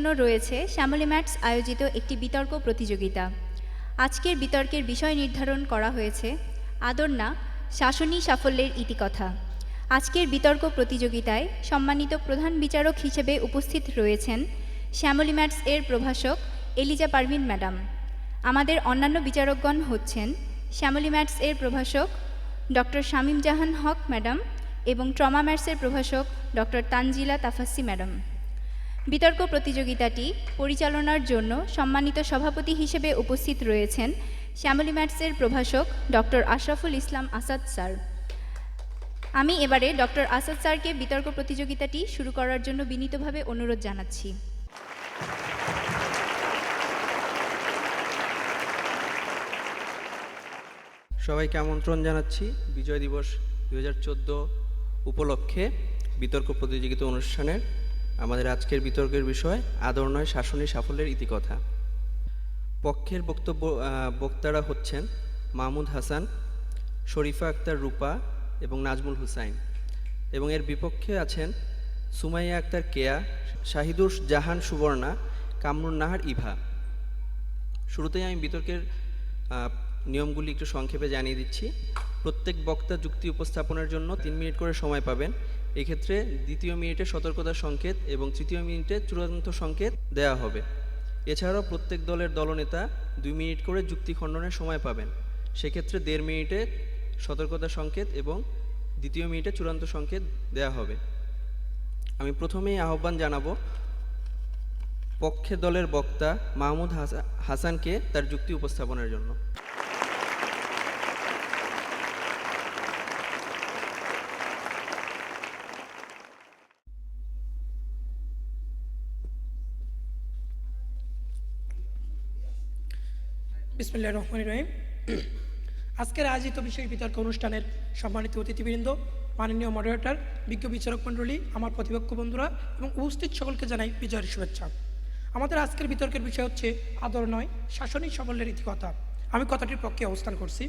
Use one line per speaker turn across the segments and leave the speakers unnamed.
জন্য রয়েছে শ্যামলী ম্যাটস আয়োজিত একটি বিতর্ক প্রতিযোগিতা। আজকের বিতর্কের বিষয় নির্ধারণ করা হয়েছে। আদর না, শাসনী সাফল্যের ইতিকথা। আজকের বিতর্ক প্রতিযোগিতায় সম্মানিত প্রধান বিচারক হিসেবে উপস্থিত রয়েছেন শ্যামলী ম্যাটস এর প্রভাষক এলিজা পারভিন ম্যাডাম। আমাদের অন্যান্য বিচারকগণ হচ্ছেন শ্যামলী ম্যাটস এর প্রভাষক ডক্টর শামীম জাহান হক ম্যাডাম এবং ট্রমা ম্যাটসের প্রভাষক ডক্টর তানজিলা তাফাসি ম্যাডাম। বিতর্ক প্রতিযোগিতাটি পরিচালনার জন্য সম্মানিত সভাপতি হিসেবে উপস্থিত রয়েছেন শ্যামলী ম্যাটসের প্রভাষক ডক্টর আশরাফুল ইসলাম আসাদ স্যার। আমি এবারে ডক্টর আসাদ স্যারকে বিতর্ক প্রতিযোগিতাটি শুরু করার জন্য বিনীতভাবে অনুরোধ জানাচ্ছি।
সবাইকে আমন্ত্রণ জানাচ্ছি বিজয় দিবস দু হাজার চোদ্দ উপলক্ষে বিতর্ক প্রতিযোগিতা অনুষ্ঠানের আমাদের আজকের বিতর্কের বিষয়, আদর নয়, শাসনী সাফল্যের ইতিকথা। পক্ষের বক্তব্য বক্তারা হচ্ছেন মাহমুদ হাসান, শরীফা আক্তার রূপা এবং নাজমুল হুসাইন। এবং এর বিপক্ষে আছেন সুমাইয়া আক্তার কেয়া, শাহিদুর জাহান সুবর্ণা, কামরুন নাহার ইভা। শুরুতেই আমি বিতর্কের নিয়মগুলি একটু সংক্ষেপে জানিয়ে দিচ্ছি। প্রত্যেক বক্তা যুক্তি উপস্থাপনের জন্য তিন মিনিট করে সময় পাবেন। এক্ষেত্রে দ্বিতীয় মিনিটে সতর্কতার সংকেত এবং তৃতীয় মিনিটে চূড়ান্ত সংকেত দেওয়া হবে। এছাড়াও প্রত্যেক দলের দলনেতা দুই মিনিট করে যুক্তি খণ্ডনের সময় পাবেন। সেক্ষেত্রে দেড় মিনিটে সতর্কতার সংকেত এবং দ্বিতীয় মিনিটে চূড়ান্ত সংকেত দেওয়া হবে। আমি প্রথমেই আহ্বান জানাব, পক্ষে দলের বক্তা মাহমুদ হাসা- হাসানকে তার যুক্তি উপস্থাপনের জন্য।
বিসমুল্লাহ রহমান রহিম। আজকের আয়োজিত বিশেষ বিতর্ক অনুষ্ঠানের সম্মানিত অতিথিবৃন্দ, মাননীয় মডারেটর বিজ্ঞ বিচারক মণ্ডলী, আমার প্রতিপক্ষ বন্ধুরা এবং উপস্থিত সকলকে জানাই বিজয়ের শুভেচ্ছা। আমাদের আজকের বিতর্কের বিষয় হচ্ছে আদর নয় শাসনিক সাফল্যের ইতিকথা আমি কথাটির পক্ষে অবস্থান করছি।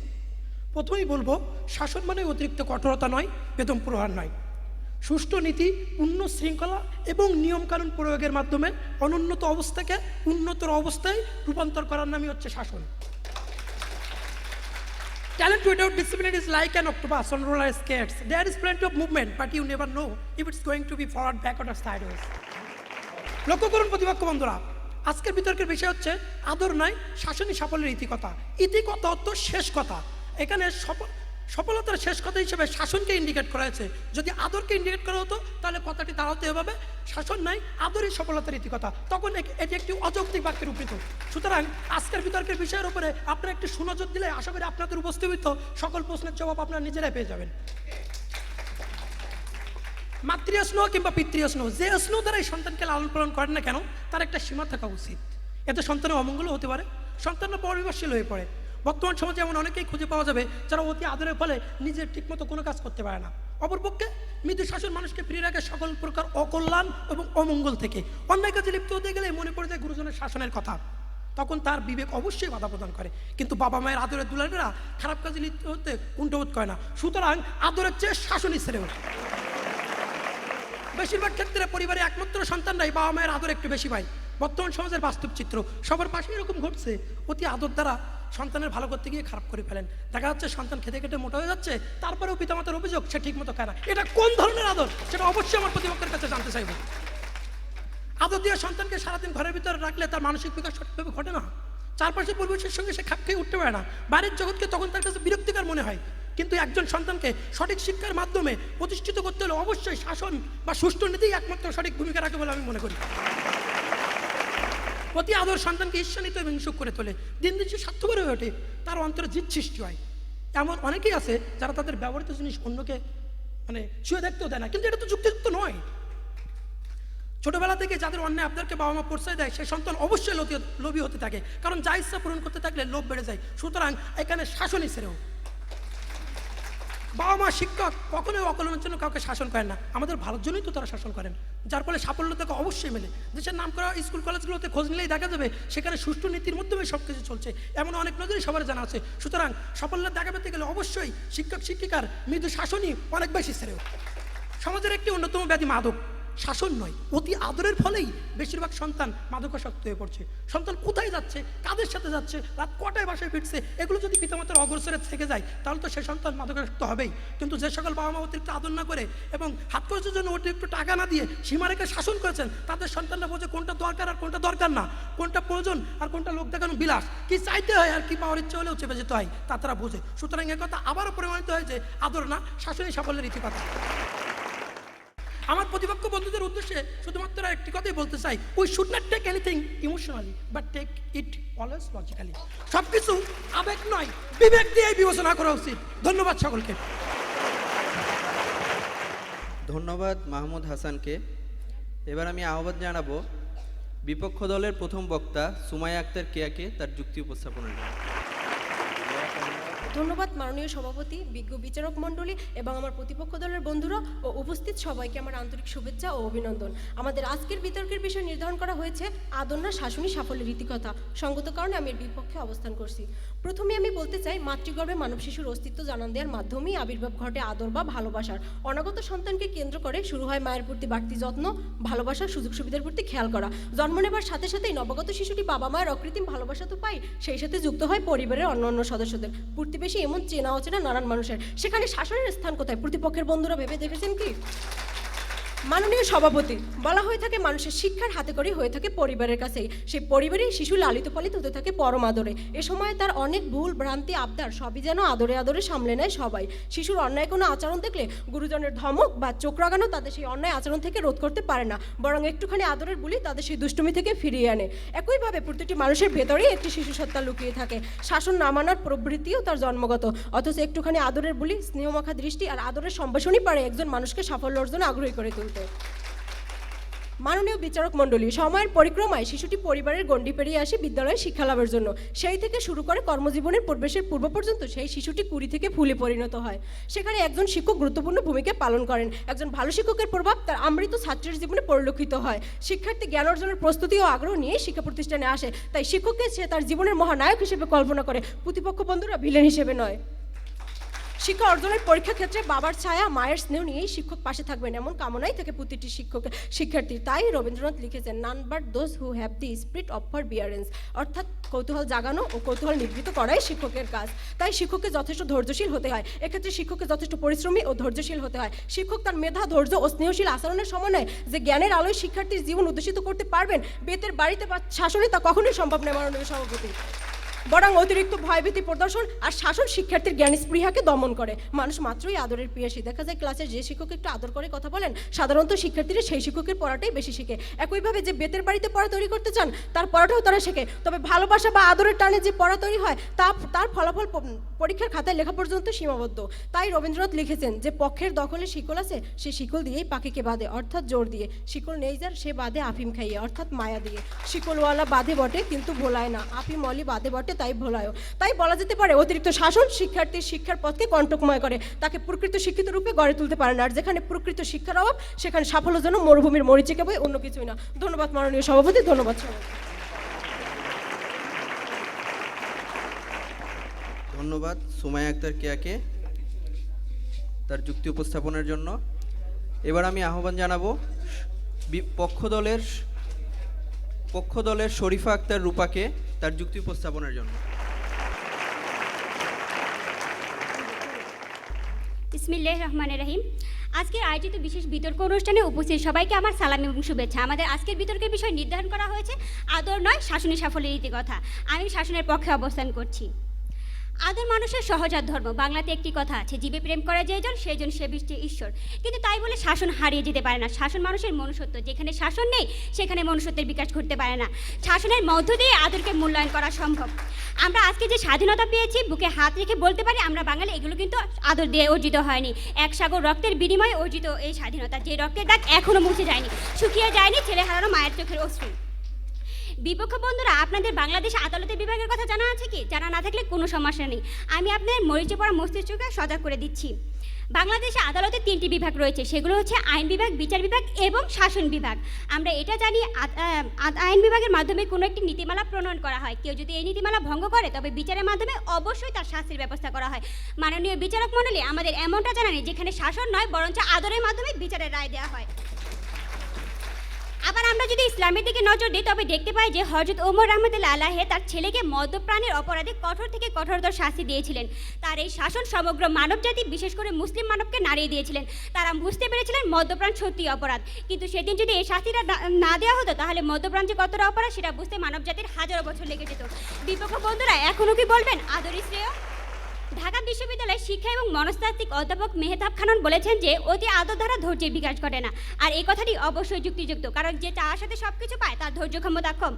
প্রথমেই বলব, শাসন মানে অতিরিক্ত কঠোরতা নয় বেতন প্রহার নয়। সুষ্ঠু নীতি পূর্ণ শৃঙ্খলা এবং নিয়মকানুন প্রয়োগের মাধ্যমে অনুন্নত অবস্থাকে উন্নতর অবস্থায় রূপান্তর করার নামই হচ্ছে শাসন Talent without discipline is like an octopus on roller skates. There is plenty of movement, but you never know if it's going to be forward, backward, or sideways. লক্ষ্য করুন প্রতিপক্ষ বন্ধুরা আজকের বিতর্কের বিষয় হচ্ছে আদর নয় শাসনী সাফল্যের ইতিকথা ইতিকথা অর্থ শেষ কথা এখানে সফল- সফলতার শেষ কথা হিসেবে শাসনকে ইন্ডিকেট করা হয়েছে। যদি আদরকে ইন্ডিকেট করা হতো, তাহলে কথাটি দাঁড়াতে হবে। শাসন নাই, আদরই সফলতার ইতিকথা। তখন এটি একটি অযৌক্তিক বাক্যে রূপিত। সুতরাং আজকের বিতর্কের বিষয়ের উপরে আপনারা একটি সুনজর দিলে আশা করি আপনাদের উপস্থিত সকল প্রশ্নের জবাব আপনারা নিজেরাই পেয়ে যাবেন। মাতৃয় স্নেহ কিংবা পিতৃয় স্নেহ, যে স্নেহ দ্বারা এই সন্তানকে লালন পালন করেন না কেন, তার একটা সীমা থাকা উচিত। এতে সন্তানের অমঙ্গলও হতে পারে। সন্তানরা পরিবারশীল হয়ে পড়ে। বর্তমান সমাজে এমন অনেকেই খুঁজে পাওয়া যাবে যারা অতি আদরের ফলে নিজের ঠিকমতো কোনো কাজ করতে পারে না। অপরপক্ষে মৃদু শাসন মানুষকে ফিরে রাখে সকল প্রকার অকল্যাণ এবং অমঙ্গল থেকে। অন্যায় কাজে লিপ্ত হতে গেলে মনে পড়ে যায় গুরুজনের শাসনের কথা। তখন তার বিবেক অবশ্যই বাধা প্রদান করে। কিন্তু বাবা মায়ের আদরের দুলারেরা খারাপ কাজে লিপ্ত হতে কুণ্ঠবোধ করে না। সুতরাং আদরের চেয়ে শাসনই ছেড়ে ওঠে। বেশিরভাগ ক্ষেত্রে পরিবারে একমাত্র সন্তানরাই বাবা মায়ের আদর একটু বেশি পায়। বর্তমান সমাজের বাস্তব চিত্র সবার পাশে এরকম ঘটছে। অতি আদর দ্বারা সন্তানের ভালো করতে গিয়ে খারাপ করে ফেলেন। দেখা যাচ্ছে সন্তান খেতে খেতে মোটা হয়ে যাচ্ছে, তারপরেও পিতামাতার অভিযোগ, সে ঠিক মতো না। এটা কোন ধরনের আদর? সেটা অবশ্যই আমার প্রতিপক্ষের কাছে জানতে চাইব। আদর দিয়ে সন্তানকে সারাদিন ঘরের ভিতরে রাখলে তার মানসিক বিকাশ সঠিকভাবে ঘটে না। চারপাশের পরিবেশের সঙ্গে সে খাপ খেয়ে উঠতে পারে না। বাইরের জগৎকে তখন তার কাছে বিরক্তিকর মনে হয়। কিন্তু একজন সন্তানকে সঠিক শিক্ষার মাধ্যমে প্রতিষ্ঠিত করতে হলে অবশ্যই শাসন বা সুষ্ঠু নীতিই একমাত্র সঠিক ভূমিকা রাখে বলে আমি মনে করি। প্রতি আদর সন্তানকে ঈর্ষান্বিত এবং হিংসুক করে তোলে। দিন দিন সে স্বার্থপর হয়ে ওঠে, তার অন্তরে জিত সৃষ্টি হয়। এমন অনেকেই আছে যারা তাদের ব্যবহৃত জিনিস অন্যকে মানে ছুঁয়ে দেখতেও দেয় না, কিন্তু এটা তো যুক্তিযুক্ত নয়। ছোটবেলা থেকে যাদের অন্যায় আপনাদেরকে বাবা মা প্রশ্রয় দেয়, সে সন্তান অবশ্যই লোভী হতে থাকে। কারণ যা ইচ্ছা পূরণ করতে থাকলে লোভ বেড়ে যায়। সুতরাং এখানে শাসনই সেরেও বাবা মা শিক্ষক, কখনোই অকলমের জন্য কাউকে শাসন করেন না। আমাদের ভালোর জন্যই তো তারা শাসন করেন। যার ফলে সাফল্য তাকে অবশ্যই মেলে। দেশের নাম করা স্কুল কলেজগুলোতে খোঁজ নিলেই দেখা যাবে সেখানে সুষ্ঠু নীতির মাধ্যমে সব কিছু চলছে। এমন অনেক নজরই সবার জানা আছে। সুতরাং সাফল্য দেখা পেতে গেলে অবশ্যই শিক্ষক, শিক্ষিকার মৃদু শাসনই অনেক বেশি শ্রেয়। সমাজের একটি অন্যতম ব্যাধি মাদক। শাসন নয়, অতি আদরের ফলেই বেশিরভাগ সন্তান মাদকাসক্ত হয়ে পড়ছে। সন্তান কোথায় যাচ্ছে, কাদের সাথে যাচ্ছে, রাত কটায় বাসায় ফিরছে, এগুলো যদি পিতামাতার অগ্রসরে থেকে যায়, তাহলে তো সে সন্তান মাদকাসক্ত হবেই। কিন্তু যে সকল বাবা মা অতিরিক্ত আদর না করে এবং হাত খরচের জন্য অতিরিক্ত টাকা না দিয়ে সীমারেখা শাসন করেছেন, তাদের সন্তানরা বোঝে কোনটা দরকার আর কোনটা দরকার না, কোনটা প্রয়োজন আর কোনটা লোক দেখানো বিলাস, কি চাইতে হয় আর কি পাওয়ার ইচ্ছে হলেও চেপে যেতে হয়, তা তারা বোঝে। সুতরাং কথা আবারও প্রমাণিত হয়েছে আদর না, শাসনই সাফল্যের ইতিকথা। আমার প্রতিপক্ষ বন্ধুদের উদ্দেশ্যে শুধুমাত্র একটি কথাই বলতে চাই we should not take anything emotionally but take it always logically সব কিছু আবেগ নয়, বিবেক দিয়ে বিবেচনা করা উচিত। ধন্যবাদ সকলকে।
ধন্যবাদ মাহমুদ হাসানকে। এবার আমি আহ্বান জানাব, বিপক্ষ দলের প্রথম বক্তা সুমাইয়া আক্তার কেয়াকে তার যুক্তি উপস্থাপনের জন্য।
ধন্যবাদ মাননীয় সভাপতি, বিজ্ঞ বিচারক মণ্ডলী এবং আমার প্রতিপক্ষ দলের বন্ধুরা ও উপস্থিত সবাইকে আমার আন্তরিক শুভেচ্ছা ও অভিনন্দন। আমাদের আজকের বিতর্কের বিষয় নির্ধারণ করা হয়েছে আদন্না শাসনী সাফল্যের রীতিকথা। সঙ্গত কারণে আমি এর বিপক্ষে অবস্থান করছি। প্রথমে আমি বলতে চাই, মাতৃগর্ভে মানব শিশুর অস্তিত্ব জানান দেওয়ার মাধ্যমেই আবির্ভাব ঘটে আদর বা ভালোবাসার। অনাগত সন্তানকে কেন্দ্র করে শুরু হয় মায়ের প্রতি বাড়তি যত্ন, ভালোবাসার সুযোগ সুবিধার প্রতি খেয়াল করা। জন্ম নেবার সাথে সাথেই নবগত শিশুটি বাবা মায়ের অকৃত্রিম ভালোবাসা তো পাই সেই সাথে যুক্ত হয় পরিবারের অন্য অন্য সদস্যদের প্রতিবেশী এমন চেনা অচেনা নানান মানুষের। সেখানে শাসনের স্থান কোথায়? প্রতিপক্ষের বন্ধুরা ভেবে দেখেছেন কি? মাননীয় সভাপতি, বলা হয়ে থাকে মানুষের শিক্ষার হাতে করে হয়ে থাকে পরিবারের কাছেই। সেই পরিবারেই শিশু লালিত পালিত হতে থাকে পরম আদরে। এ সময় তার অনেক ভুল, ভ্রান্তি, আবদার সবই যেন আদরে আদরে সামলে নেয় সবাই। শিশুর অন্যায় কোনো আচরণ দেখলে গুরুজনের ধমক বা চোখ রাগানো তাদের সেই অন্যায় আচরণ থেকে রোধ করতে পারে না, বরং একটুখানি আদরের বুলি তাদের সেই দুষ্টুমি থেকে ফিরিয়ে আনে। একইভাবে প্রতিটি মানুষের ভেতরেই একটি শিশু সত্তা লুকিয়ে থাকে। শাসন না মানার প্রবৃত্তিও তার জন্মগত, অথচ একটুখানি আদরের বুলি, স্নেহমাখা দৃষ্টি আর আদরের সম্ভাষণই পারে একজন মানুষকে সাফল্য অর্জনে আগ্রহী করে তুলতে। মাননীয় বিচারক মণ্ডলী, সময়ের পরিক্রমায় শিশুটি পরিবারের গণ্ডি পেরিয়ে আসে বিদ্যালয়ে শিক্ষালাভের জন্য। সেই থেকে শুরু করে কর্মজীবনের প্রবেশের পূর্ব পর্যন্ত সেই শিশুটি কুড়ি থেকে ফুলে পরিণত হয়। সেখানে একজন শিক্ষক গুরুত্বপূর্ণ ভূমিকা পালন করেন। একজন ভালো শিক্ষকের প্রভাব তার আমৃত ছাত্রের জীবনে পরিলক্ষিত হয়। শিক্ষার্থী জ্ঞান অর্জনের প্রস্তুতি ও আগ্রহ নিয়ে শিক্ষা প্রতিষ্ঠানে আসে। তাই শিক্ষককে সে তার জীবনের মহানায়ক হিসেবে কল্পনা করে। প্রতিপক্ষ বন্ধুরা ভিলেন হিসেবে নয়। শিক্ষা অর্জনের পরীক্ষা ক্ষেত্রে বাবার ছায়া, মায়ের স্নেহ নিয়েই শিক্ষক পাশে থাকবেন। এমন কামনাই থাকে প্রতিটি শিক্ষক শিক্ষার্থী তাই রবীন্দ্রনাথ লিখেছেন none but those who have the spirit of forbearance অর্থাৎ কৌতূহল জাগানো ও কৌতূহল নিবৃত করাই শিক্ষকের কাজ। তাই শিক্ষককে যথেষ্ট ধৈর্যশীল হতে হয়। এক্ষেত্রে শিক্ষককে যথেষ্ট পরিশ্রমী ও ধৈর্যশীল হতে হয়। শিক্ষক তার মেধা, ধৈর্য ও স্নেহশীল আচরণের সমন্বয়ে যে জ্ঞানের আলোয় শিক্ষার্থীর জীবন উদ্দেশিত করতে পারবেন, বেতের বাড়িতে বা শাসনে তা কখনোই সম্ভব নয়, মাননীয় সভাপতি। বরং অতিরিক্ত ভয়ভীতি প্রদর্শন আর শাসন শিক্ষার্থীর জ্ঞান স্পৃহাকে দমন করে। মানুষ মাত্রই আদরের পিয়াসী দেখা যায় ক্লাসে যে শিক্ষক একটু আদর করে কথা বলেন, সাধারণত শিক্ষার্থীরা সেই শিক্ষকের পড়াটাই বেশি শিখে। একইভাবে যে বেতের বাড়িতে পড়া তৈরি করতে চান, তার পড়াটাও তারা শেখে। তবে ভালোবাসা বা আদরের টানে যে পড়া তৈরি হয়, তা তার ফলাফল পরীক্ষার খাতায় লেখা পর্যন্ত সীমাবদ্ধ। তাই রবীন্দ্রনাথ লিখেছেন যে, পক্ষের দখলে শিকল আছে, সে শিকল দিয়েই পাখিকে বাঁধে। অর্থাৎ জোর দিয়ে। শিকল নেই যার, সে বাঁধে আফিম খাইয়ে। অর্থাৎ মায়া দিয়ে। শিকলওয়ালা বাঁধে বটে, কিন্তু ভোলায় না। আফিম অলি বাঁধে বটে তাই ভোলায়ও তাই বলা যেতে পারে অতিরিক্ত শাসন শিক্ষার্থীর শিক্ষার পথকে কণ্টকময় করে। তাকে প্রকৃত শিক্ষিত রূপে গড়ে তুলতে পারে না। আর যেখানে প্রকৃত শিক্ষার অভাব, সেখানে সাফল্য যেন মরুভূমির মরিচিকা বই অন্য কিছুই না। ধন্যবাদ মাননীয় সভাপতি, ধন্যবাদ
ধন্যবাদ। সুমাইয়া আক্তার কেয়াকে তার যুক্তি উপস্থাপনের জন্য। এবার আমি আহ্বান জানাব পক্ষ দলের পক্ষ দলের শরীফা আক্তার রূপাকে তার যুক্তি উপস্থাপনের জন্য।
ইসমিল্লাহ রহমান রহিম। আজকের আয়োজিত বিশেষ বিতর্ক অনুষ্ঠানে উপস্থিত সবাইকে আমার সালাম এবং শুভেচ্ছা। আমাদের আজকের বিতর্কের বিষয় নির্ধারণ করা হয়েছে আদর নয়, শাসনের সাফল্যের রীতিকথা আমি শাসনের পক্ষে অবস্থান করছি। আদর মানুষের সহজাত ধর্ম। বাংলাতে একটি কথা আছে, জীবে প্রেম করা যেজন সেইজন সে বৃষ্টি ঈশ্বর। কিন্তু তাই বলে শাসন হারিয়ে যেতে পারে না। শাসন মানুষের মনুষ্যত্ব, যেখানে শাসন নেই, সেখানে মনুষ্যত্বের বিকাশ ঘটতে পারে না। শাসনের মধ্য দিয়ে আদরকে মূল্যায়ন করা সম্ভব। আমরা আজকে যে স্বাধীনতা পেয়েছি, বুকে হাত রেখে বলতে পারি, আমরা বাঙালি এগুলো কিন্তু আদর দিয়ে অর্জিত হয়নি। এক সাগর রক্তের বিনিময়ে অর্জিত এই স্বাধীনতা। যে রক্তের দাগ এখনও মুছে যায়নি, শুকিয়ে যায়নি, ছেলে হারানো মায়ের চোখের অশ্রু। বিপক্ষ বন্ধুরা, আপনাদের বাংলাদেশ আদালতের বিভাগের কথা জানা আছে কি? জানা না থাকলে কোনো সমস্যা নেই। আমি আপনাদের মরিচে পড়া মস্তিষ্ককে সজাগ করে দিচ্ছি। বাংলাদেশে আদালতে তিনটি বিভাগ রয়েছে। সেগুলো হচ্ছে আইন বিভাগ, বিচার বিভাগ এবং শাসন বিভাগ। আমরা এটা জানি আইন বিভাগের মাধ্যমে কোনো একটি নীতিমালা প্রণয়ন করা হয়। কেউ যদি এই নীতিমালা ভঙ্গ করে, তবে বিচারের মাধ্যমে অবশ্যই তার শাস্তির ব্যবস্থা করা হয়। মাননীয় বিচারক মণ্ডলী, আমাদের এমনটা জানা নেই যেখানে শাসন নয়, বরঞ্চ আদরের মাধ্যমে বিচারের রায় দেওয়া হয়। আবার আমরা যদি ইসলামের দিকে নজর দিই, তবে দেখতে পাই যে হজরত ওমর রহমতুল্লাহ আলাহে তার ছেলেকে মদ্যপ্রাণের অপরাধে কঠোর থেকে কঠোরতর শাস্তি দিয়েছিলেন। তার এই শাসন সমগ্র মানবজাতি, বিশেষ করে মুসলিম মানবকে নাড়িয়ে দিয়েছিলেন। তারা বুঝতে পেরেছিলেন মদ্যপ্রাণ সত্যি অপরাধ। কিন্তু সেদিন যদি এই শাস্তিটা না- না দেওয়া হতো, তাহলে মদ্যপ্রাণ যে কতটা অপরাধ, সেটা বুঝতে মানবজাতির হাজারো বছর লেগে যেত। বিপক্ষ বন্ধুরা এখনও কি বলবেন? আদরি শ্রেয়। ঢাকা বিশ্ববিদ্যালয়ের শিক্ষা এবং মনস্তাত্ত্বিক অধ্যাপক মেহতাব খানন বলেছেন যে, অতি আদর দ্বারা ধৈর্যের বিকাশ ঘটে না। আর এই কথাটি অবশ্যই যুক্তিযুক্ত, কারণ যে চাওয়ার সাথে সব কিছু পায়, তার ধৈর্য ক্ষমতা কম।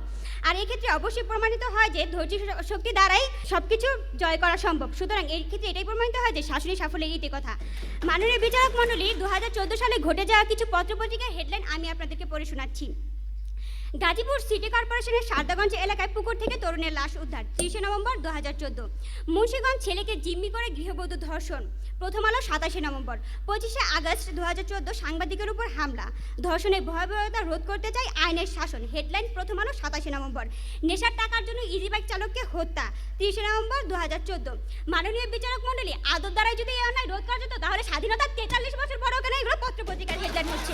আর এই ক্ষেত্রে অবশ্যই প্রমাণিত হয় যে, ধৈর্য শক্তি দ্বারাই সব কিছু জয় করা সম্ভব। সুতরাং এই ক্ষেত্রে এটাই প্রমাণিত হয় যে, শাশুড়ি সাফল্যের ইতি কথা। মাননীয় বিচারক মণ্ডলী দু হাজার চোদ্দ সালে ঘটে যাওয়া কিছু পত্রপত্রিকার হেডলাইন আমি আপনাদেরকে পড়ে শোনাচ্ছি। গাজীপুর সিটি কর্পোরেশনের সারদাগঞ্জ এলাকায় পুকুর থেকে তরুণের লাশ উদ্ধার, তিরিশে নভেম্বর দু হাজার চোদ্দ। মুন্সীগঞ্জ ছেলেকে জিম্মি করে গৃহবধূ ধর্ষণ, প্রথম আলো সাতাশে নভেম্বর। পঁচিশে আগস্ট দু হাজার চোদ্দ সাংবাদিকের উপর হামলা। ধর্ষণের ভয়াবহতা রোধ করতে চাই আইনের শাসন, হেডলাইন প্রথম আলো সাতাশে নভেম্বর। নেশার টাকার জন্য ইজি বাইক চালককে হত্যা, তিরিশে নভেম্বর দু হাজার চোদ্দ। মাননীয় বিচারক মণ্ডলী আদর দ্বারাই যদি এই অন্যায় রোধ করা যেত, তাহলে স্বাধীনতার তেতাল্লিশ বছর পরেও কেন এগুলো পত্র পত্রপত্রিকার হেডলাইন হচ্ছে।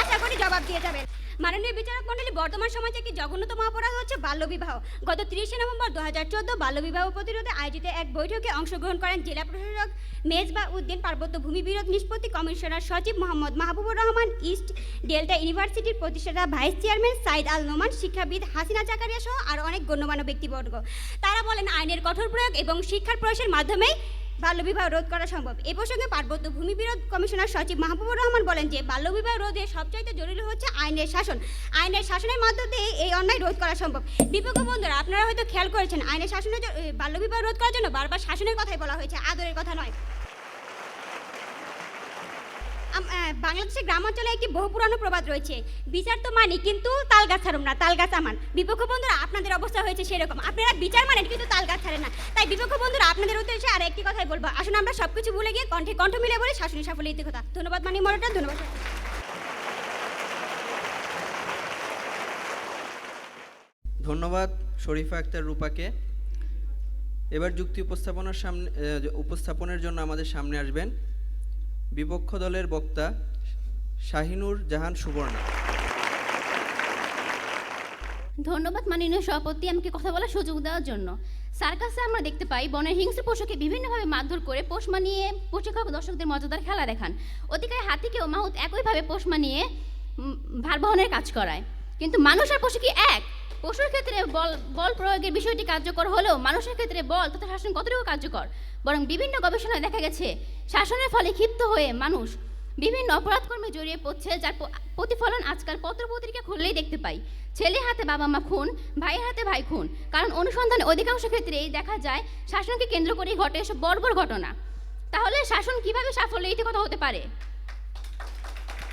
আশা করি জবাব দিয়ে যাবেন। মাননীয় বিচারক মণ্ডলী, বর্তমান সমাজে একটি জঘন্যতম অপরাধ হচ্ছে বাল্যবিবাহ গত তিরিশে নভেম্বর দু হাজার চোদ্দ বাল্যবিবাহ প্রতিরোধে আয়োজিত এক বৈঠকে অংশগ্রহণ করেন জেলা প্রশাসক মেজবা উদ্দিন পার্বত্য ভূমি বিরোধ নিষ্পত্তি কমিশনার সচিব মোহাম্মদ মাহবুবুর রহমান, ইস্ট ডেল্টা ইউনিভার্সিটির প্রতিষ্ঠাতা ভাইস চেয়ারম্যান সাইদ আল নোমান, শিক্ষাবিদ হাসিনা জাকারিয়া সহ আরও অনেক গণ্যমান্য ব্যক্তিবর্গ। তারা বলেন আইনের কঠোর প্রয়োগ এবং শিক্ষার প্রয়াসের মাধ্যমেই বাল্যবিবাহ রোধ করা সম্ভব। এ প্রসঙ্গে পার্বত্য ভূমি বিরোধ কমিশনার সচিব মাহবুবুর রহমান বলেন যে, বাল্যবিবাহ রোধে সবচাইতে জরুরি হচ্ছে আইনের শাসন। আইনের শাসনের মাধ্যমে এই অন্যায় রোধ করা সম্ভব। বিপক্ষ বন্ধুরা, আপনারা হয়তো খেয়াল করেছেন, আইনের শাসনের বাল্যবিবাহ রোধ করার জন্য বারবার শাসনের কথাই বলা হয়েছে, আদরের কথা নয়। বাংলাদেশের গ্রামাঞ্চলে একটি বহু পুরানো প্রবাদ রয়েছে। বিচার তো মানি, কিন্তু তাল গাছ না তাল গাছ আমান। বিপক্ষ বন্ধুরা, আপনাদের অবস্থা হয়েছে সেরকম। আপনারা বিচার মানেন, কিন্তু তাল গাছ ছাড়েন না। তাই বিপক্ষ বন্ধুরা, আপনাদের উদ্দেশ্যে আর একটি কথাই বলব। আসুন আমরা সবকিছু ভুলে গিয়ে কণ্ঠে কণ্ঠ মিলে বলে সাফল্য ইতি কথা। ধন্যবাদ মানি মরটা ধন্যবাদ।
ধন্যবাদ শরীফা আক্তার রূপাকে। এবার যুক্তি উপস্থাপনার সামনে উপস্থাপনের জন্য আমাদের সামনে আসবেন বিপক্ষ দলের বক্তা শাহিনুর জাহান সুবর্ণা।
ধন্যবাদ মাননীয় সভাপতি, আমাকে কথা বলার সুযোগ দেওয়ার জন্য। সার্কাসে আমরা দেখতে পাই, বনের হিংস্র পশুকে বিভিন্নভাবে মারধর করে পোষ মানিয়ে প্রশিক্ষক দর্শকদের মজাদার খেলা দেখান। অতিকায় হাতিকেও মাহুত একইভাবে পোষ মানিয়ে ভার বহনের কাজ করায়। কিন্তু মানুষ আর পশু কি এক? পশুর ক্ষেত্রে বল বল প্রয়োগের বিষয়টি কার্যকর হলেও মানুষের ক্ষেত্রে বল তথা শাসন কতটুকু কার্যকর? বরং বিভিন্ন গবেষণায় দেখা গেছে, শাসনের ফলে ক্ষিপ্ত হয়ে মানুষ বিভিন্ন অপরাধকর্মে জড়িয়ে পড়ছে, যার প্রতিফলন আজকাল পত্রপত্রিকা খুললেই দেখতে পাই। ছেলে হাতে বাবা মা খুন, ভাইয়ের হাতে ভাই খুন। কারণ অনুসন্ধানে অধিকাংশ ক্ষেত্রেই দেখা যায়, শাসনকে কেন্দ্র করেই ঘটে এসব বর্বর ঘটনা। তাহলে শাসন কীভাবে সাফল্য এইটি কথা হতে পারে?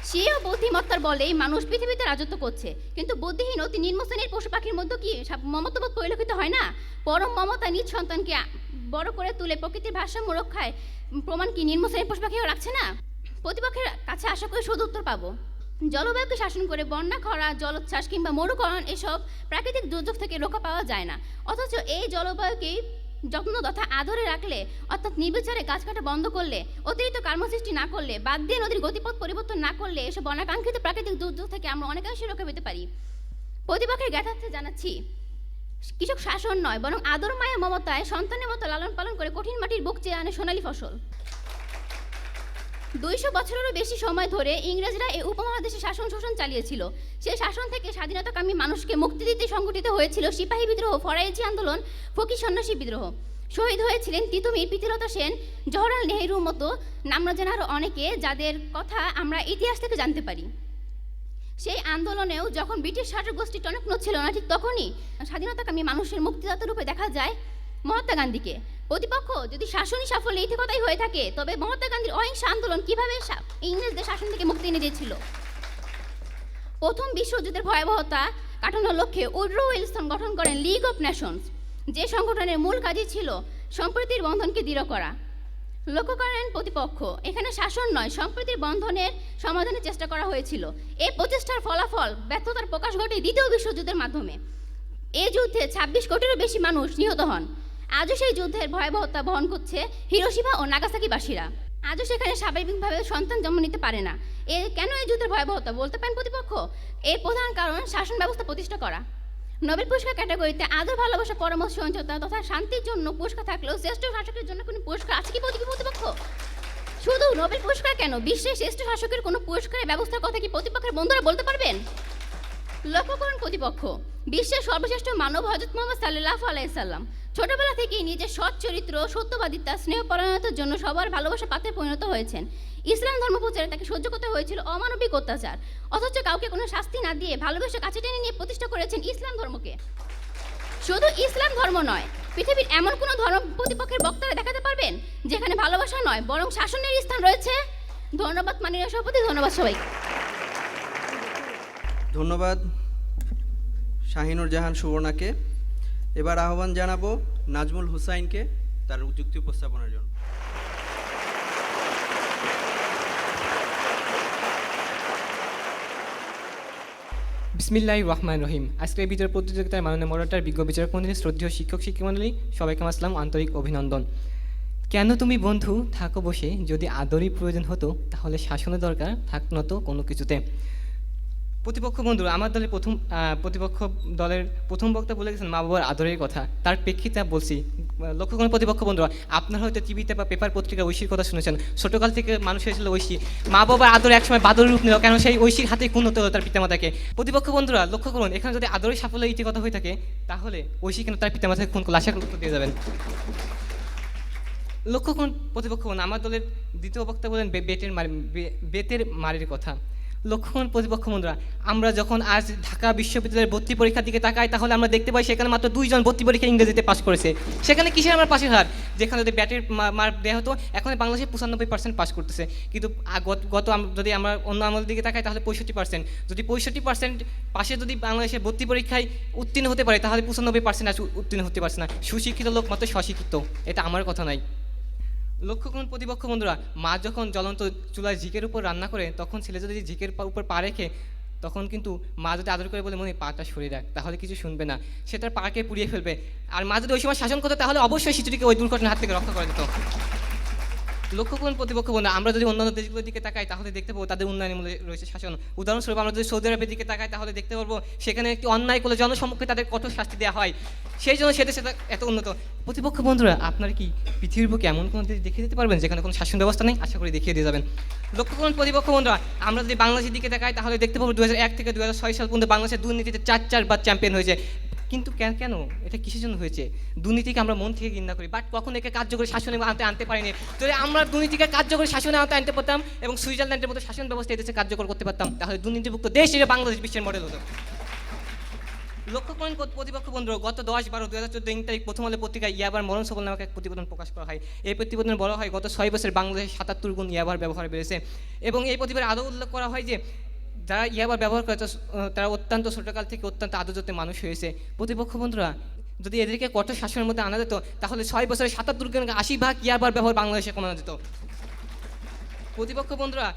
সেও বুদ্ধিমত্তার বলেই মানুষ পৃথিবীতে রাজত্ব করছে। কিন্তু বুদ্ধিহীন অতি নিম্ন শ্রেণির পশু পাখির মধ্যে কি মমতাবোধ পরিলক্ষিত হয় না? পরম মমতা নিজ সন্তানকে বড় করে তুলে প্রকৃতির ভারসাম্য রক্ষায় প্রমাণ কি নিম্ন শ্রেণির পশু পাখিও রাখছে না? প্রতিপক্ষের কাছে আশা করি শুধু উত্তর পাবো। জলবায়ুকে শাসন করে বন্যা, খরা, জলোচ্ছ্বাস কিংবা মরুকরণ এসব প্রাকৃতিক দুর্যোগ থেকে রক্ষা পাওয়া যায় না। অথচ এই জলবায়ুকেই যত্ন তথা আদরে রাখলে, অর্থাৎ নির্বিচারে গাছ কাটা বন্ধ করলে, অতিরিক্ত কর্মসৃষ্টি না করলে, বাদ দিয়ে নদীর গতিপথ পরিবর্তন না করলে এসব অনাকাঙ্ক্ষিত প্রাকৃতিক দুর্যোগ থেকে আমরা অনেকাংশে রক্ষা পেতে পারি। প্রতিপক্ষের জ্ঞাতার্থে জানাচ্ছি, কৃষক শাসন নয়, বরং আদর, মায়া, মমতায় সন্তানের মতো লালন পালন করে কঠিন মাটির বুক চেয়ে আনে সোনালী ফসল। দুইশো বছরেরও বেশি সময় ধরে ইংরেজরা এই উপমহাদেশে শাসন শোষণ চালিয়েছিল। সেই শাসন থেকে স্বাধীনতাকামী মানুষকে মুক্তি দিতে সংগঠিত হয়েছিল সিপাহী বিদ্রোহ, ফরাইজি আন্দোলন ফকির সন্ন্যাসী বিদ্রোহ। শহীদ হয়েছিলেন তিতুমির প্রীতিলতা সেন, জওহরলাল নেহরুর মতো নামরা জানা আরও অনেকে যাদের কথা আমরা ইতিহাস থেকে জানতে পারি। সেই আন্দোলনেও যখন ব্রিটিশ শাসক গোষ্ঠী টনক ছিল না, ঠিক তখনই স্বাধীনতাকামী মানুষের মুক্তিদাতা রূপে দেখা যায় মহাত্মা গান্ধীকে। প্রতিপক্ষ যদি শাসনই সাফল্য কথাই হয়ে থাকে, তবে মহাত্মা গান্ধীর অহিংস আন্দোলন কীভাবে ইংরেজদের শাসন থেকে মুক্তি এনে দিয়েছিল? প্রথম বিশ্বযুদ্ধের ভয়াবহতা কাটানোর লক্ষ্যে উড্রো উইলসন গঠন করেন লিগ অফ নেশনস যে সংগঠনের মূল কাজই ছিল সম্প্রীতির বন্ধনকে দৃঢ় করা। লক্ষ্য করেন প্রতিপক্ষ, এখানে শাসন নয়, সম্প্রীতির বন্ধনের সমাধানের চেষ্টা করা হয়েছিল। এই প্রচেষ্টার ফলাফল ব্যর্থতার প্রকাশ ঘটে দ্বিতীয় বিশ্বযুদ্ধের মাধ্যমে। এই যুদ্ধে ছাব্বিশ কোটিরও বেশি মানুষ নিহত হন। আজও সেই যুদ্ধের ভয়াবহতা বহন করছে হিরোশিমা ও নাগাসাকিবাসীরা। আজও সেখানে স্বাভাবিকভাবে সন্তান জন্ম নিতে পারে না। এ কেন এই যুদ্ধের ভয়াবহতা বলতে পারেন প্রতিপক্ষ? এর প্রধান কারণ শাসন ব্যবস্থা প্রতিষ্ঠা করা। নোবেল পুরস্কার ক্যাটাগরিতে আদর ভালোবাসা পরামর্শ সহযোগিতা তথা শান্তির জন্য পুরস্কার থাকলেও শ্রেষ্ঠ শাসকের জন্য কোনো পুরস্কার আছে কি প্রতি- প্রতিপক্ষ? শুধু নোবেল পুরস্কার কেন? বিশ্বের শ্রেষ্ঠ শাসকের কোনো পুরস্কারের ব্যবস্থার কথা কি প্রতিপক্ষের বন্ধুরা বলতে পারবেন? লক্ষ্য করুন প্রতিপক্ষ, বিশ্বের সর্বশ্রেষ্ঠ মানব হজরত মোহাম্মদ সাল্লাহ আলাইসাল্লাম ছোটবেলা থেকেই নিজের সৎ চরিত্র সত্যবাদিতা স্নেহপরায়ণতার জন্য সবার ভালোবাসা পাত্রে পরিণত হয়েছেন। ইসলাম ধর্ম প্রচারে তাকে সহ্য করতে হয়েছিল অমানবিক অত্যাচার। অথচ কাউকে কোনো শাস্তি না দিয়ে ভালোবেসে কাছে টেনে নিয়ে প্রতিষ্ঠা করেছেন ইসলাম ধর্মকে। শুধু ইসলাম ধর্ম নয়, পৃথিবীর এমন কোনো ধর্ম প্রতিপক্ষের বক্তারা দেখাতে পারবেন, যেখানে ভালোবাসা নয়, বরং শাসনের স্থান রয়েছে? ধন্যবাদ মাননীয় সভাপতি, ধন্যবাদ সবাইকে।
ধন্যবাদ শাহিনুর জাহান সুবর্ণাকে। এবার আহ্বান জানাব নাজমুল হুসাইনকে তার যুক্তি উপস্থাপনের জন্য।
বিসমিল্লাহ রহমান রহিম। আজকের বিচার প্রতিযোগিতায় মাননীয় মডারটার, বিজ্ঞ বিচারক মন্ডলী, শ্রদ্ধেয় শিক্ষক শিক্ষক মন্ডলী সবাইকে আমার আসসালাম, আন্তরিক অভিনন্দন। কেন তুমি বন্ধু থাকো বসে? যদি আদরই প্রয়োজন হতো, তাহলে শাসনের দরকার থাকতো না তো কোনো কিছুতে। প্রতিপক্ষ বন্ধু আমার দলের প্রথম প্রতিপক্ষ দলের প্রথম বক্তা বলে গেছেন মা বাবার আদরের কথা। তার প্রেক্ষিতে বলছি লক্ষ্য করুন প্রতিপক্ষ বন্ধুরা আপনারা হয়তো টিভিতে বা পেপার পত্রিকা ঐশীর কথা শুনেছেন। ছোটকাল থেকে মানুষ হয়েছিল ঐশী। মা বাবার আদর একসময় বাদর রূপ নিল কেন সেই ঐশীর হাতে খুন হতে হলো তার পিতামাতাকে? প্রতিপক্ষ বন্ধুরা লক্ষ্য করুন এখানে যদি আদরের সাফল্য ইতি কথা হয়ে থাকে তাহলে ঐশী কেন তার পিতামাতাকে খুন করল? আশা করি উত্তর দিয়ে যাবেন। লক্ষ্য করুন প্রতিপক্ষ বন্ধু, আমার দলের দ্বিতীয় বক্তা বলেন বেতের মার বেতের মারের কথা। করুন প্রতিপক্ষ বন্ধুরা, আমরা যখন আজ ঢাকা বিশ্ববিদ্যালয়ের ভর্তি পরীক্ষার দিকে তাকাই, তাহলে আমরা দেখতে পাই সেখানে মাত্র দুইজন ভর্তি পরীক্ষা ইংরেজিতে পাস করেছে। সেখানে কিসের আমার পাশের হার? যেখানে যদি ব্যাটের মা- মার দেওয়া হতো, এখন বাংলাদেশে পঁচানব্বই পার্সেন্ট পাস করতেছে। কিন্তু গত- যদি আমরা অন্য আমাদের দিকে তাকাই, তাহলে পঁয়ষট্টি পার্সেন্ট যদি পঁয়ষট্টি পার্সেন্ট পাশে যদি বাংলাদেশে ভর্তি পরীক্ষায় উত্তীর্ণ হতে পারে, তাহলে পঁচানব্বই পার্সেন্ট আজ উত্তীর্ণ হতে পারছে না। সুশিক্ষিত লোক মাত্র স্বশিক্ষিত এটা আমার কথা নাই লক্ষ্য করুন প্রতিপক্ষ বন্ধুরা, মা যখন জ্বলন্ত চুলায় ঝিকের উপর রান্না করে, তখন ছেলে যদি ঝিকের উপর পা রেখে, তখন কিন্তু মা যদি আদর করে বলে, মনে, পাটা সরিয়ে রাখ, তাহলে কিছু শুনবে না। সে তার পাকে পুড়িয়ে ফেলবে। আর মা যদি ওই সময় শাসন করতো, তাহলে অবশ্যই শিশুটিকে ওই দুর্ঘটনার হাত থেকে রক্ষা করে দিত লক্ষ্য করুন, প্রতিপক্ষ বন্ধু আমরা যদি অন্যান্য দেশগুলোর দিকে তাকাই, তাহলে দেখতে পাবো তাদের উন্নয়নের মূলে রয়েছে শাসন। উদাহরণস্বরূপ, আমরা যদি সৌদি আরবের দিকে তাকাই, তাহলে দেখতে পারব সেখানে একটি অন্যায় করলে জনসম্মুখে তাদের কঠোর শাস্তি দেওয়া হয়। সেই জন্য সে দেশে এত উন্নত। প্রতিপক্ষ বন্ধুরা, আপনারা কি পৃথিবীর বুকে এমন কোনো দেশ দেখিয়ে দিতে পারবেন যেখানে কোনো শাসন ব্যবস্থা নেই? আশা করি দেখিয়ে দিয়ে যাবেন। লক্ষ্য করুন, প্রতিপক্ষ বন্ধুরা, আমরা যদি বাংলাদেশের দিকে তাকাই, তাহলে দেখতে পাবো দু হাজার এক থেকে দু হাজার ছয় সাল পর্যন্ত বাংলাদেশের দুর্নীতিতে চার চারবার চ্যাম্পিয়ন হয়েছে। কিন্তু কেন কেন? এটা কিসের জন্য হয়েছে? দুর্নীতিকে আমরা মন থেকে ঘৃণা করি। বাট কখন একে কার্যকরী শাসনে আনতে আনতে পারিনি। যদি আমরা দুর্নীতিকে কার্যকরী শাসনে আনতে আনতে পারতাম এবং সুইজারল্যান্ডের মতো শাসন ব্যবস্থা এদেশে কার্যকর করতে পারতাম। তাহলে দুর্নীতিমুক্ত দেশ হিসেবে বাংলাদেশ বিশ্বের মডেল হতো। লক্ষ্য করেন প্রতিপক্ষ বন্ধু গত দশ বারো দু হাজার চোদ্দ ইং তারিখ প্রথম আলো পত্রিকায় ইয়াবার মরণ সফল নামক এক প্রতিবেদন প্রকাশ করা হয়। এই প্রতিবেদনে বলা হয়, গত ছয় বছর বাংলাদেশে সাতাত্তর গুণ ইয়াবার ব্যবহার বেড়েছে। এবং এই প্রতিবেদনে আরও উল্লেখ করা হয় যে যারা ইয়াবার ব্যবহার করে, তারা অত্যন্ত ছোটকাল থেকে অত্যন্ত আদর্যত মানুষ হয়েছে। প্রতিপক্ষ বন্ধুরা, যদি এদেরকে কঠোর শাসনের মধ্যে আনা যেত, তাহলে ছয় বছরে সাতাত্তর আশি ভাগ ইয়াবার ব্যবহার বাংলাদেশে কমানো যেত। প্রতিপক্ষ বন্ধুরা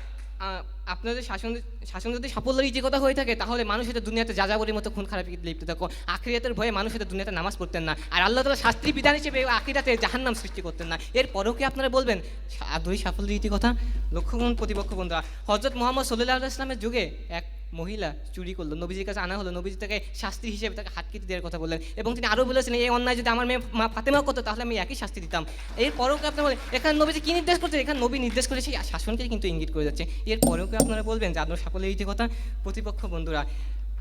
আপনাদের শাসন শাসন যদি সাফল্যের যে কথা হয়ে থাকে, তাহলে মানুষ এটা দুনিয়াতে যা যাযাবরের মতো খুন খারাপ লিপ্ত। থাকো আখিরাতের ভয়ে মানুষ এটা দুনিয়াতে নামাজ পড়তেন না। আর আল্লাহ তালা শাস্ত্রী বিধান হিসেবে আখিরাতে জাহান্নাম সৃষ্টি করতেন না। এর পরেও কি আপনারা বলবেন? দুই সাফল্য রীতি কথা লক্ষ্য করুন প্রতিপক্ষ বন্ধুরা হজরত মোহাম্মদ সাল্লাহ ইসলামের যুগে এক মহিলা চুরি করল। নবীজির কাছে আনা হলো। নবীজি তাকে শাস্তি হিসেবে তাকে হাত কেটে দেওয়ার কথা বললেন। এবং তিনি আরও বলেছেন, এই অন্যায় যদি আমার মেয়ে মা ফাতেমা করতো, তাহলে আমি একই শাস্তি দিতাম। এর পরেও কি আপনারা বলেন, এখানে নবীজি কি নির্দেশ করছে? এখানে নবী নির্দেশ করে সেই শাসনকে কিন্তু ইঙ্গিত করে যাচ্ছে। এর পরেও আপনারা বলবেন যে আপনার সকলের এই কথা? প্রতিপক্ষ বন্ধুরা,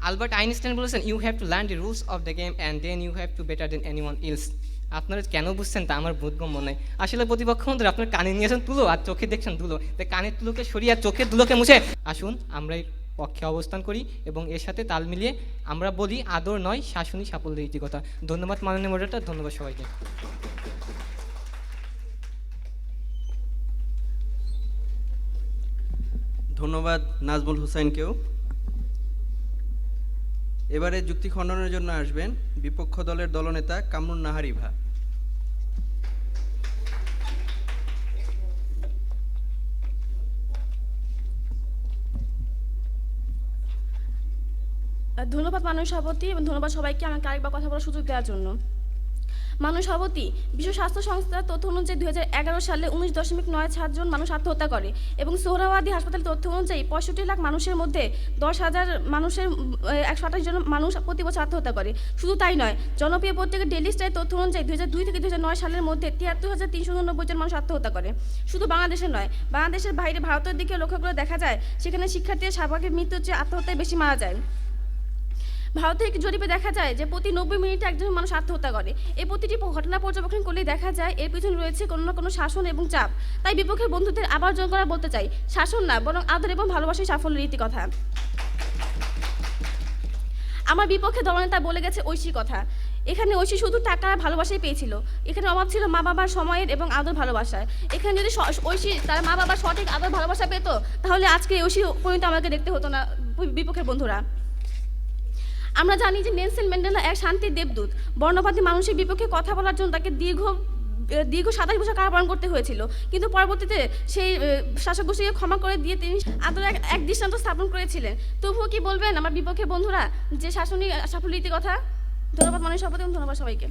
আলবার্ট আইনস্টাইন বলেছেন you have to learn the rules of the game and then you have to better than anyone else আপনারা কেন বুঝছেন তা? আমার বোধগম্য নয়। আসলে প্রতিপক্ষ বন্ধুরা, আপনার কানে নিয়েছেন তুলো, আর চোখে দেখছেন দুলো তাই কানের তুলোকে সরিয়ে আর চোখের দুলোকে মুছে। আসুন আমরা পক্ষে অবস্থান করি এবং এর সাথে তাল মিলিয়ে আমরা বলি আদর নয় শাসনই সাফল্যের ইতিকথা ধন্যবাদ মাননীয় মডারেটর, ধন্যবাদ সবাইকে।
ধন্যবাদ নাজমুল হুসাইনকেও এবারে যুক্তি খণ্ডনের জন্য আসবেন বিপক্ষ দলের দলনেতা কামরুন নাহার
ধন্যবাদ মাননীয় সভাপতি এবং ধন্যবাদ সবাইকে আমাকে আরেকবার কথা বলার সুযোগ দেওয়ার জন্য। মানুষ সভাপতি বিশ্ব স্বাস্থ্য সংস্থার তথ্য অনুযায়ী দুই হাজার এগারো সালে উনিশ দশমিক নয় সাতজন মানুষ আত্মহত্যা করে এবং সোহরাওয়াদী হাসপাতালের তথ্য অনুযায়ী পঁয়ষট্টি লাখ মানুষের মধ্যে দশ হাজার মানুষের একশো আঠাশ জন মানুষ প্রতি বছর আত্মহত্যা করে। শুধু তাই নয়, জনপ্রিয় পত্রিকা ডেলি স্টার তথ্য অনুযায়ী দুই থেকে নয় সালের মধ্যে তিয়াত্তর হাজার তিনশো উননব্বই জন মানুষ আত্মহত্যা করে। শুধু বাংলাদেশে নয়, বাংলাদেশের বাইরে ভারতের দিকে লক্ষ্য করে দেখা যায়, সেখানে শিক্ষার্থীর স্বাভাবিক মৃত্যুর চেয়ে আত্মহত্যায় বেশি মারা যায়। ভারতের একটি জরিপে দেখা যায় যে প্রতি নব্বই মিনিটে একজন মানুষ আত্মহত্যা করে। এই প্রতিটি ঘটনা পর্যবেক্ষণ করলে দেখা যায় এর পিছনে রয়েছে কোনো না কোনো শাসন এবং চাপ। তাই বিপক্ষের বন্ধুদের আবার জয় করা বলতে চাই, শাসন না, বরং আদর এবং ভালোবাসাই সাফল্যের রীতি কথা আমার বিপক্ষে দলনেতা বলে গেছে ঐশী কথা। এখানে ঐশী শুধু টাকা ভালোবাসাই পেয়েছিল। এখানে অভাব ছিল মা বাবার সময়ের এবং আদর ভালোবাসায় এখানে যদি ঐশী তার মা বাবার সঠিক আদর ভালোবাসা পেত, তাহলে আজকে ঐশী পরিণত আমাকে দেখতে হতো না বিপক্ষের বন্ধুরা। আমরা জানি যে নেলসন ম্যান্ডেলা এক শান্তির দেবদূত। বর্ণবাদী মানুষের বিপক্ষে কথা বলার জন্য তাকে দীর্ঘ দীর্ঘ সাতাশ বছর কারাবরণ করতে হয়েছিল। কিন্তু পরবর্তীতে সেই শাসক গোষ্ঠীকে ক্ষমা করে দিয়ে তিনি আদর এক দৃষ্টান্ত স্থাপন করেছিলেন। তবুও কি বলবেন আমার বিপক্ষে বন্ধুরা যে শাসনিক সাফল্যীতি কথা? ধন্যবাদ মানুষ শপথ এবং ধন্যবাদ সবাইকে।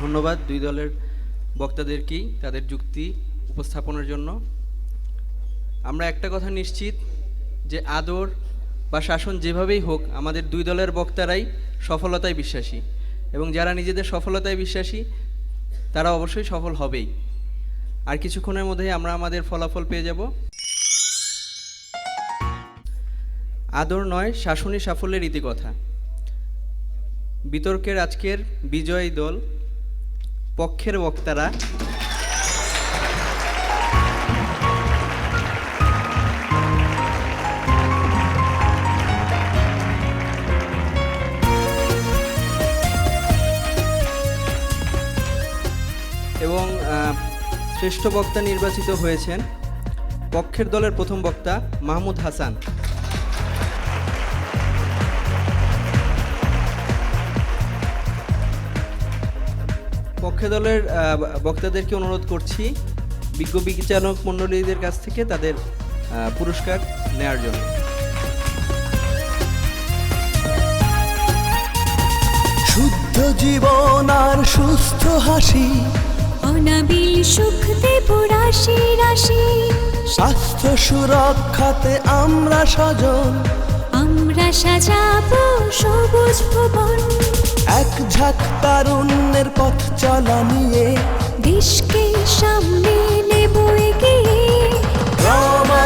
ধন্যবাদ দুই দলের বক্তাদেরকেই তাদের যুক্তি উপস্থাপনের জন্য? আমরা একটা কথা নিশ্চিত যে আদর বা শাসন যেভাবেই হোক, আমাদের দুই দলের বক্তারাই সফলতায় বিশ্বাসী এবং যারা নিজেদের সফলতায় বিশ্বাসী, তারা অবশ্যই সফল হবেই। আর কিছুক্ষণের মধ্যেই আমরা আমাদের ফলাফল পেয়ে যাব। আদর নয় শাসনই সাফল্যের ইতিকথা। বিতর্কের আজকের বিজয়ী দল পক্ষের বক্তারা। এবং শ্রেষ্ঠ বক্তা নির্বাচিত হয়েছেন পক্ষের দলের প্রথম বক্তা মাহমুদ হাসান। পক্ষে দলের বক্তাদেরকে অনুরোধ করছি বিজ্ঞ বিচারক মণ্ডলীদের কাছ থেকে তাদের পুরস্কার নেয়ার জন্য।
শুদ্ধ জীবন আর সুস্থ হাসি।
অনাবিল সুখ দেব রাশি রাশি।
স্বাস্থ্য সুরক্ষাতে আমরা সজন
আমরা সাজাবো সবুজ ভবন।
এক ঝাঁক তারুণ্যের পথ চলা নিয়ে
দেশকে সামনে নেব এগিয়ে।
ট্রমা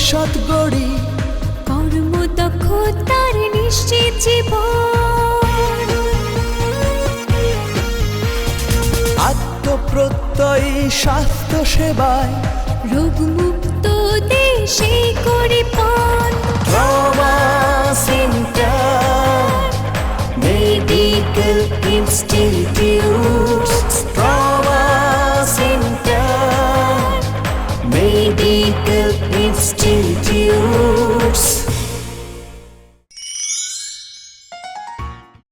ভবিষ্যৎ গড়ি।
কর্মদক্ষতার নিশ্চিত জীবন।
আত্মপ্রত্যয়ী স্বাস্থ্য সেবায়
রোগমুক্ত দেশে করি পথ
trauma centre medical institute trauma centre medical you.